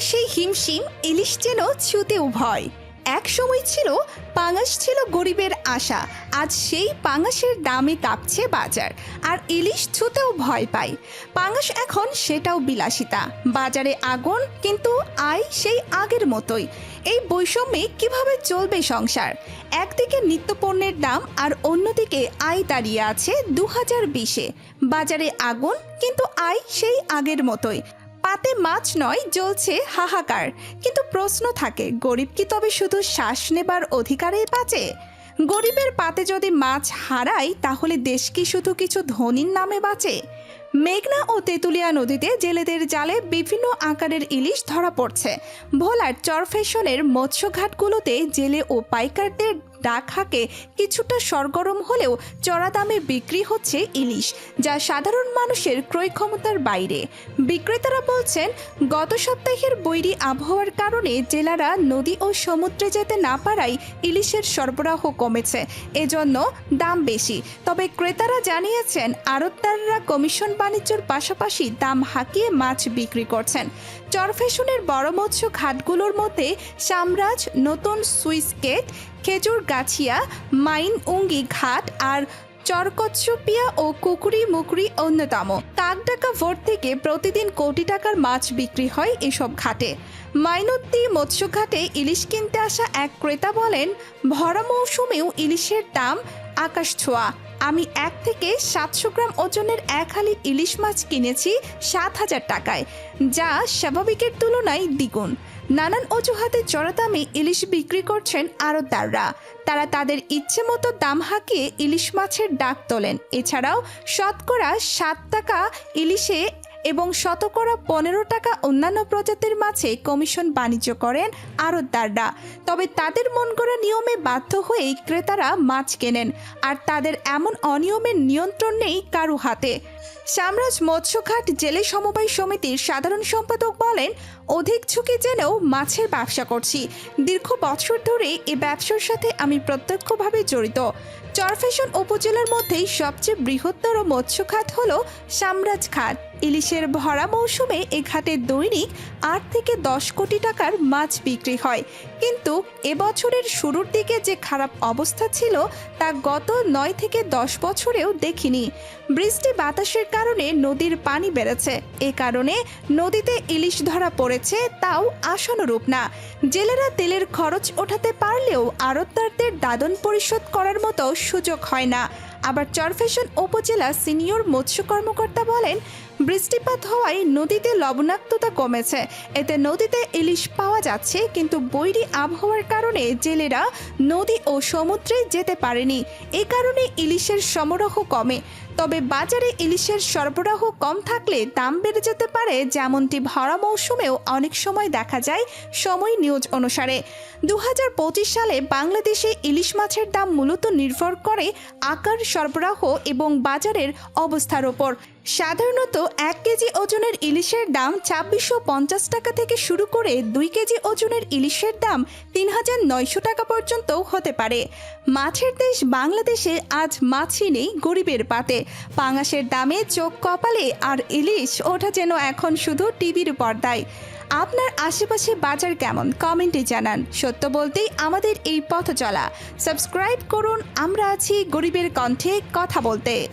পাঙাশেই হিমশিম ইলিশ যেন ছুতেও ভয় এক সময় ছিল পাঙাশ ছিল গরিবের আশা, আজ সেই পাঙাশের দামে কাঁপছে বাজার, আর ইলিশ ছুতেও ভয় পায়। পাঙাশ এখন সেটাও বিলাসিতা, বাজারে আগুন কিন্তু আয় সেই আগের মতোই। এই বৈষম্যে কীভাবে চলবে সংসার? একদিকে নিত্যপণ্যের দাম আর অন্যদিকে আয় দাঁড়িয়ে আছে দু হাজার বিশে। বাজারে আগুন কিন্তু আয় সেই আগের মতোই। পাতে মাছ নয়, জ্বলছে হাহাকার। কিন্তু প্রশ্ন থাকে, গরিব কি তবে শুধু শ্বাস নেবার অধিকারেই বাঁচে? গরিবের পাতে যদি মাছ হারায়, তাহলে দেশ কি শুধু কিছু ধনীর নামে বাঁচে? মেঘনা ও তেঁতুলিয়া নদীতে জেলেদের জালে বিভিন্ন আকারের ইলিশ ধরা পড়ছে। ভোলার চরফেশনের মৎস্যঘাটগুলোতে জেলে ও পাইকারদের ডাক হাঁকে কিছুটা সরগরম হলেও চড়া দামে বিক্রি হচ্ছে ইলিশ, যা সাধারণ মানুষের ক্রয় ক্ষমতার বাইরে। বিক্রেতারা বলছেন, গত সপ্তাহের বৈরী আবহাওয়ার কারণে জেলারা নদী ও সমুদ্রে যেতে না পারায় ইলিশের সরবরাহ কমেছে, এজন্য দাম বেশি। তবে ক্রেতারা জানিয়েছেন, আড়তদাররা কমিশন বাণিজ্যর পাশাপাশি দাম হাঁকিয়ে মাছ বিক্রি করছেন। চরফেশনের বড় মৎস্য ঘাটগুলোর মধ্যে সামরাজ নতুন সুইস গেট খেজুর গাছিয়া, মাইন উঙ্গি ঘাট আর চরকচ্ছপিয়া ও কুকুরি মুকুরি অন্যতম। কাকডাকা ভোট থেকে প্রতিদিন কোটি টাকার মাছ বিক্রি হয় এসব ঘাটে। মাইনুদ্দি মৎস্যঘাটে ইলিশ কিনতে আসা এক ক্রেতা বলেন, ভরা মৌসুমেও ইলিশের দাম আকাশ ছোঁয়া। আমি এক থেকে সাতশো গ্রাম ওজনের এক হালি ইলিশ মাছ কিনেছি সাত হাজার টাকায়, যা স্বাভাবিকের তুলনায় দ্বিগুণ। নানান অজুহাতে চড়া দামে ইলিশ বিক্রি করছেন আড়তদাররা। তারা তাদের ইচ্ছে মতো দাম হাঁকিয়ে ইলিশ মাছের ডাক তোলেন। এছাড়াও শতকরা সাত টাকা ইলিশে এবং শতকরা পনেরো টাকা অন্যান্য প্রজাতির মাছে কমিশন বাণিজ্য করেন আড়তদাররা। তবে তাদের মন করা নিয়মে বাধ্য হয়েই ক্রেতারা মাছ কেনেন, আর তাদের এমন অনিয়মের নিয়ন্ত্রণ নেই কারও হাতে। সামরাজ মৎস্যঘাট জেলে সমবায় সমিতির সাধারণ সম্পাদক বলেন, অধিক ঝুঁকি জেনেও মাছের ব্যবসা করছি। দীর্ঘ বছর ধরে এ ব্যবসার সাথে আমি প্রত্যক্ষভাবে জড়িত। চরফেশন উপজেলার মধ্যেই সবচেয়ে বৃহত্তর মৎস্য খাত হল সামরাজ খাত ইলিশের ভরা মৌসুমে এ ঘাটে দৈনিক আট থেকে দশ কোটি টাকার মাছ বিক্রি হয়। কিন্তু এবছরের শুরুর দিকে যে খারাপ অবস্থা ছিল, তা গত নয় থেকে দশ বছরেও দেখিনি। বৃষ্টি বাতাসের কারণে নদীর পানি বেড়েছে। এ কারণে নদীতে ইলিশ ধরা পড়েছে, তাও আশানুরূপ না। জেলেরা তেলের খরচ ওঠাতে পারলেও আড়তদারদের দাদন পরিশোধ করার মতো সুযোগ হয় না। আবার চরফেশন উপজেলা সিনিয়র মৎস্য কর্মকর্তা বলেন, বৃষ্টিপাত হওয়ায় নদীতে লবণাক্ততা কমেছে। এতে নদীতে ইলিশ পাওয়া যাচ্ছে, কিন্তু বৈরী আবহাওয়ার কারণে জেলেরা নদী ও সমুদ্রে যেতে পারেনি। এ কারণে ইলিশের সমারোহ কমে। তবে বাজারে ইলিশের সরবরাহ কম থাকলে দাম বেড়ে যেতে পারে, যেমনটি ভরা মৌসুমেও অনেক সময় দেখা যায় সময় নিউজ অনুসারে। দু হাজার পঁচিশ সালে বাংলাদেশে ইলিশ মাছের দাম মূলত নির্ভর করে আকার সরবরাহ এবং বাজারের অবস্থার ওপর সাধারণত এক কেজি ওজনের ইলিশের দাম ছাব্বিশশো পঞ্চাশ টাকা থেকে শুরু করে দুই কেজি ওজনের ইলিশের দাম তিন হাজার নয়শো টাকা পর্যন্ত হতে পারে। মাছের দেশ বাংলাদেশে আজ মাছই নেই গরিবের পাতে। পাঙাশের দামে চোখ কপালে আর ইলিশ ওঠা যেন এখন শুধু টিভির পর্দায়। আপনার আশেপাশে বাজার কেমন? কমেন্টে জানান। সত্য বলতেই আমাদের এই পথ চলা সাবস্ক্রাইব করুন। আমরা আছি গরিবের কণ্ঠে কথা বলতে।